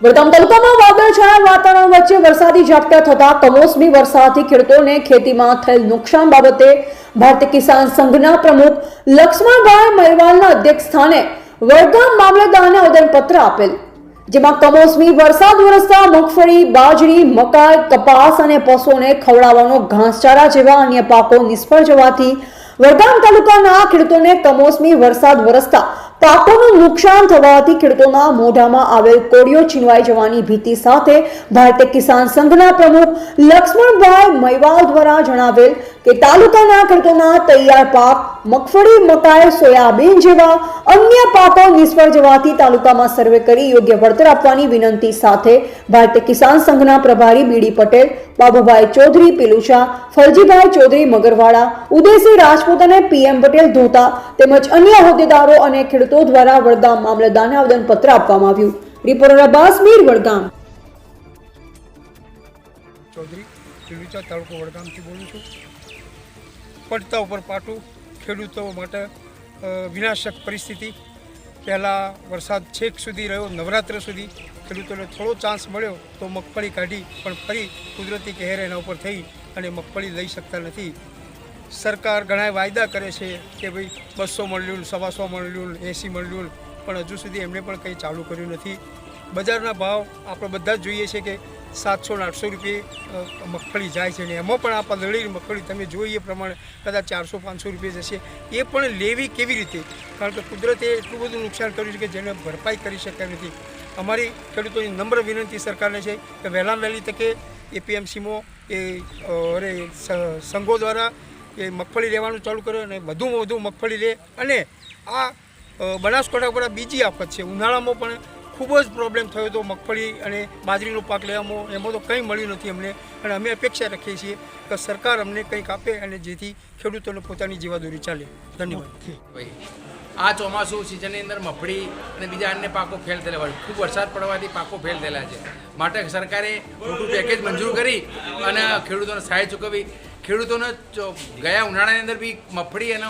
વડગામ તાલુકામાં વાદળછાયા વાતાવરણ વચ્ચે વરસાદી ઝાપટા થતા કમોસમી વરસાદથી ખેડૂતોને ખેતીમાં થયેલ નુકસાન બાબતે ભારતીય કિસાન સંઘના પ્રમુખ લક્ષ્મણભાઈ મહેવાલના અધ્યક્ષ સ્થાને વડગામ મામલતદારને આવેદનપત્ર આપેલ, જેમાં કમોસમી વરસાદ વરસતા મગફળી, બાજરી, મકાઈ, કપાસ અને પશુઓને ખવડાવવાનો ઘાસચારા જેવા અન્ય પાકો નિષ્ફળ જવાથી વડગામ તાલુકાના ખેડૂતોને કમોસમી વરસાદ વરસતા પાકોનું નુકસાન થવાથી ખેડૂતોના મોઢામાં આવેલ કોળીઓ છીનવાઈ જવાની ભીતિ સાથે ભારતીય કિસાન સંઘના પ્રમુખ લક્ષ્મણભાઈ મૈવાલ દ્વારા જણાવેલ કે તાલુકાના ખેડૂતોના તૈયાર પાક મગફળી, મકાઈ, સોયાબીન જેવા અન્ય પાકો નિષ્ફળ જવાથી તાલુકામાં સર્વે કરી યોગ્ય વળતર આપવાની વિનંતી સાથે ભારતીય કિસાન સંઘના પ્રભારી બીડી પટેલ, બાબુભાઈ ચૌધરી, પિલુચા, ફરજીભાઈ ચૌધરી, મગરવાડા, ઉદયસિંહ રાજપૂત અને પીએમ પટેલ ધોતા તેમજ અન્ય હોદ્દેદારો અને ખેડૂતો દ્વારા વડગામ મામલતદારને આવેદનપત્ર આપવામાં આવ્યું. રિપોર્ટર અબ્બાસ મીર, વડગામ. ચૌધરી ચીલુચા તાલુકો વડગામથી બોલું છું. પડતા ઉપર પાટું ખેડૂતો માટે વિનાશક પરિસ્થિતિ. પહેલાં વરસાદ છેક સુધી રહ્યો, નવરાત્ર સુધી. ખેડૂતોને થોડો ચાન્સ મળ્યો તો મગફળી કાઢી, પણ ફરી કુદરતી કહેર એના ઉપર થઈ અને મગફળી લઈ શકતા નથી. સરકાર ઘણા વાયદા કરે છે કે ભાઈ બસો મળ્યું, સવાસો મળ્યું, એંસી મળ્યું, પણ હજુ સુધી એમણે પણ કંઈ ચાલુ કર્યું નથી. બજારના ભાવ આપણે બધા જ જોઈએ છે કે સાતસો ને આઠસો રૂપિયે મગફળી જાય છે ને એમાં પણ આ પંદળી મગફળી તમે જોઈએ પ્રમાણે કદાચ ચારસો પાંચસો રૂપિયા જશે. એ પણ લેવી કેવી રીતે? કારણ કે કુદરતે એટલું બધું નુકસાન કર્યું છે કે જેને ભરપાઈ કરી શક્યા નથી. અમારી ખેડૂતોની નમ્ર વિનંતી સરકારને છે કે વહેલા વહેલી તકે એપીએમસીમાં એ અરે સંઘો દ્વારા એ મગફળી લેવાનું ચાલુ કર્યું અને વધુમાં વધુ મગફળી લે. અને આ બનાસકાંઠા ઉપર બીજી આફત છે. ઉનાળામાં પણ ખૂબ જ પ્રોબ્લેમ થયો હતો મગફળી અને બાજરીનો પાક લેવામાં. એમાં તો કંઈ મળ્યું નથી અમને. અને અમે અપેક્ષા રાખીએ છીએ કે સરકાર અમને કંઈક આપે અને જેથી ખેડૂતોને પોતાની જીવાદોરી ચાલે. ધન્યવાદ. આ ચોમાસું સિઝનની અંદર મગફળી અને બીજા અન્ય પાકો ફેલ થયેલા હોય. ખૂબ વરસાદ પડવાથી પાકો ફેલ થયેલા છે. માટે સરકારે મોટું પેકેજ મંજૂર કરી અને ખેડૂતોને સહાય ચૂકવવી ખેડૂતોને ગયા ઉનાળાની અંદર બી મફળી અને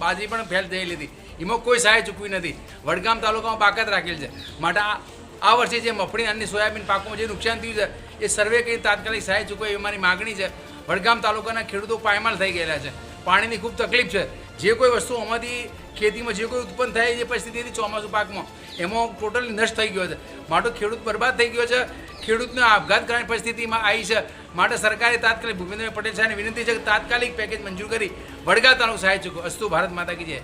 બાજરી પણ ફેલ થયેલી હતી એમાં કોઈ સહાય ચૂકવી નથી. વડગામ તાલુકામાં બાકાત રાખેલ છે. માટે આ આ વર્ષે જે મફળી અને સોયાબીન પાકોમાં જે નુકસાન થયું છે, એ સર્વે કરી તાત્કાલિક સહાય ચૂકવે એ મારી માગણી છે. વડગામ તાલુકાના ખેડૂતો પાયમાલ થઈ ગયેલા છે. પાણીની ખૂબ તકલીફ છે. જે કોઈ વસ્તુ આમાંથી ખેતીમાં જે કોઈ ઉત્પન્ન થાય જે પરિસ્થિતિ હતી ચોમાસું પાકમાં, એમાં ટોટલી નષ્ટ થઈ ગયો છે. માટે ખેડૂત બરબાદ થઈ ગયો છે. ખેડૂતને આપઘાત કરવાની પરિસ્થિતિમાં આવી છે. માટે સરકારે તાત્કાલિક ભૂપેન્દ્ર પટેલ સાહેબને વિનંતી છે કે તાત્કાલિક પેકેજ મંજૂર કરી વડગામ તાલુકો સહાય ચૂકો અસ્તુ ભારત માતા કી જય.